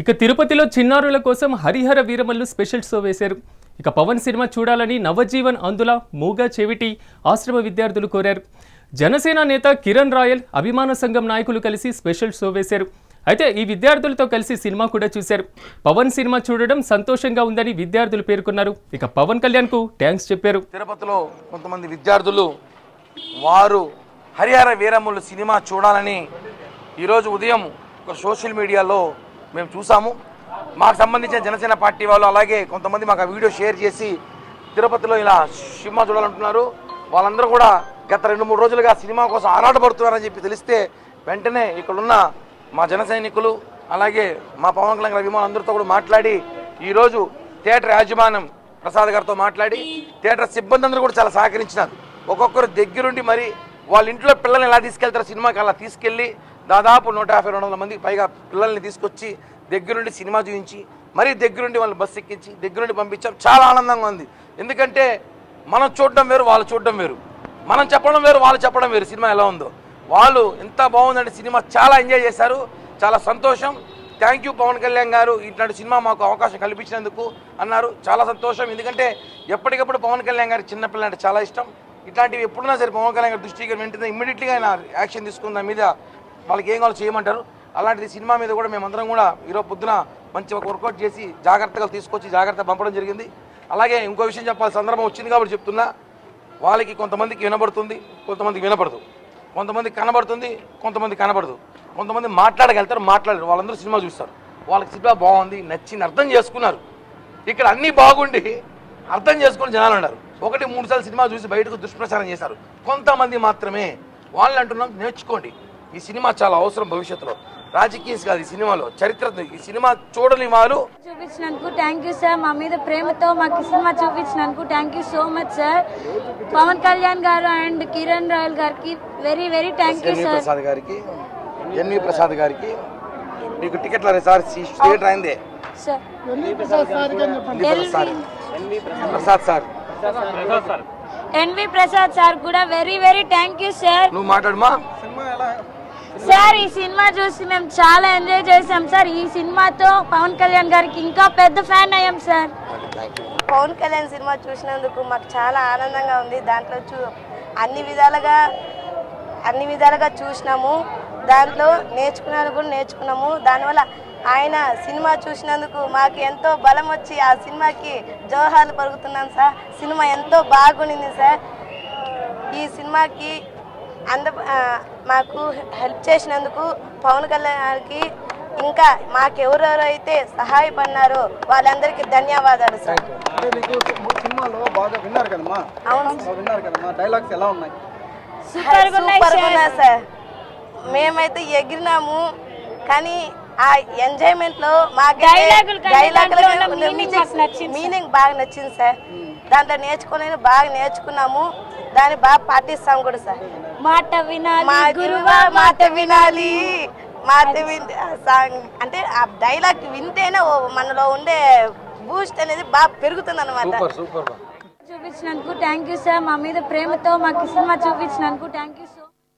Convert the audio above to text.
ఇక తిరుపతిలో చిన్నారుల కోసం హరిహర వీరమల్లు స్పెషల్ షో వేశారు. ఇక పవన్ సినిమా చూడాలని నవజీవన్ అందుల మూగా చెవిటి ఆశ్రమ విద్యార్థులు కోరారు. జనసేన నేత కిరణ్ రాయల్ అభిమాన సంఘం నాయకులు కలిసి స్పెషల్ షో వేశారు. అయితే ఈ విద్యార్థులతో కలిసి సినిమా కూడా చూశారు. పవన్ సినిమా చూడడం సంతోషంగా ఉందని విద్యార్థులు పేర్కొన్నారు. ఇక పవన్ కళ్యాణ్కు థ్యాంక్స్ చెప్పారు. తిరుపతిలో కొంతమంది విద్యార్థులు వారు హరిహర వీరములు సినిమా చూడాలని ఈరోజు ఉదయం ఒక సోషల్ మీడియాలో మేము చూసాము. మాకు సంబంధించిన జనసేన పార్టీ వాళ్ళు అలాగే కొంతమంది మాకు ఆ వీడియో షేర్ చేసి తిరుపతిలో ఇలా సినిమా చూడాలంటున్నారు. వాళ్ళందరూ కూడా గత రెండు మూడు రోజులుగా సినిమా కోసం ఆరాటపడుతున్నారని చెప్పి తెలిస్తే వెంటనే ఇక్కడున్న మా జన సైనికులు అలాగే మా పవన్ కళ్యాణ్ అభిమానులు అందరితో కూడా మాట్లాడి ఈరోజు థియేటర్ యాజమాన్యం ప్రసాద్ గారితో మాట్లాడి థియేటర్ సిబ్బంది అందరూ కూడా చాలా సహకరించినారు. ఒక్కొక్కరు దగ్గరుండి మరి వాళ్ళ ఇంట్లో పిల్లల్ని ఎలా తీసుకెళ్తారు సినిమాకి అలా తీసుకెళ్ళి దాదాపు నూట యాభై రెండు వందల మందికి పైగా పిల్లల్ని తీసుకొచ్చి దగ్గరుండి సినిమా చూపించి మరీ దగ్గరుండి వాళ్ళని బస్సు ఎక్కించి దగ్గరుండి పంపించాం చాలా ఆనందంగా ఉంది. ఎందుకంటే మనం చూడడం వేరు వాళ్ళు చూడడం వేరు. మనం చెప్పడం వేరు వాళ్ళు చెప్పడం వేరు. సినిమా ఎలా ఉందో. వాళ్ళు ఎంత బాగుందంటే సినిమా చాలా ఎంజాయ్ చేశారు. చాలా సంతోషం. థ్యాంక్ యూ పవన్ కళ్యాణ్ గారు. ఇట్లాంటి సినిమా మాకు అవకాశం కల్పించినందుకు అన్నారు. చాలా సంతోషం. ఎందుకంటే ఎప్పటికప్పుడు పవన్ కళ్యాణ్ గారి చిన్నపిల్ల అంటే చాలా ఇష్టం. ఇట్లాంటివి ఎప్పుడున్నా సరే పవన్ కళ్యాణ్ గారి దృష్టికి వెంటనే ఇమ్మీడియట్లీగా ఆయన యాక్షన్ తీసుకున్న మీద వాళ్ళకి ఏం కావాలో చేయమంటారు. అలాంటిది సినిమా మీద కూడా మేమందరం కూడా ఈరోజు పొద్దున మంచి ఒక వర్కౌట్ చేసి జాగ్రత్తగా తీసుకొచ్చి జాగ్రత్త పంపడం జరిగింది. అలాగే ఇంకో విషయం చెప్పాలి సందర్భం వచ్చింది కాబట్టి చెప్తున్నా. వాళ్ళకి కొంతమందికి వినబడుతుంది కొంతమందికి వినపడదు. కొంతమంది కనబడుతుంది కొంతమంది కనబడదు. కొంతమంది మాట్లాడగలుగుతారు మాట్లాడరు వాళ్ళందరూ సినిమా చూస్తారు. వాళ్ళకి సినిమా బాగుంది నచ్చింది అర్థం చేసుకున్నారు. ఇక్కడ అన్నీ బాగుండి అర్థం చేసుకుని జనాలు ఉన్నారు. ఒకటి మూడు సార్లు సినిమా చూసి బయటకు దుష్ప్రచారం చేశారు. కొంతమంది మాత్రమే. వాళ్ళు అంటున్నాం నేర్చుకోండి. ఈ సినిమా చాలా అవసరం భవిష్యత్తులో. రాజకీయం కాదు ఈ సినిమాలో చరిత్ర ఈ సినిమా చూడని వాళ్ళు చూపించినందుకు థ్యాంక్ యూ సార్ మా మీద ప్రేమతో మాకు ఈ cinema చూపించినందుకు thank you so much sir Pawan Kalyan గారు అండ్ కిరణ్ రాయల్ గారికి very very thank you N V sir Prasad గారికి ఎన్వి ప్రసాద్ గారికి మీకు టికెట్లు సార్ స్టేట్ అయిందే sir N V Prasad sir. Prasad sir. N V Prasad sir కూడా very very thank you sir నువ్వు మాట్లాడమా? సార్ ఈ సినిమా చూసి మేము చాలా ఎంజాయ్ చేసాం సార్. ఈ సినిమాతో పవన్ కళ్యాణ్ గారికి ఇంకా పెద్ద ఫ్యాన్ అయ్యాం సార్. పవన్ కళ్యాణ్ సినిమా చూసినందుకు మాకు చాలా ఆనందంగా ఉంది. దాంట్లో చూ అన్ని విధాలుగా అన్ని విధాలుగా చూసినాము. దాంట్లో నేర్చుకున్నాను కూడా నేర్చుకున్నాము. దానివల్ల ఆయన సినిమా చూసినందుకు మాకు ఎంతో బలం వచ్చి ఆ సినిమాకి జోహాలు పలుకుతున్నాం సార్. సినిమా ఎంతో బాగుండింది సార్. ఈ సినిమాకి అంద మాకు హెల్ప్ చేసినందుకు పవన్ కళ్యాణ్ గారికి ఇంకా మాకెవరెవరైతే సహాయపడినారో వాళ్ళందరికీ ధన్యవాదాలు సార్. అంటే మీకు సినిమాలో బాగా విన్నారు కదమ్మా? అవును బాగా విన్నారు కదమ్మా? డైలాగ్స్ ఎలా ఉన్నాయి? సూపర్ ఉన్నాయి సూపర్ సార్. ఉన్నాయి సార్. మేమైతే ఎగిరినాము కానీ ఆ ఎంజాయ్మెంట్లో నచ్చింది మీనింగ్ బాగా నచ్చింది సార్. దాంట్లో నేర్చుకుని బాగా నేర్చుకున్నాము దాన్ని బాగా పాటిస్తాం కూడా సార్. మాట వినాలి మా గురువా మాట వినాలి. మాట విన్ ఆ సాంగ్ అంటే ఆ డైలాగ్ వింటేనే ఓ మనలో ఉండే బూస్ట్ అనేది బాగా పెరుగుతుంది అనమాట చూపించినందుకు థ్యాంక్ యూ సార్ మా మీద ప్రేమతో మాకు సినిమా చూపించినందుకు థ్యాంక్ యూ సో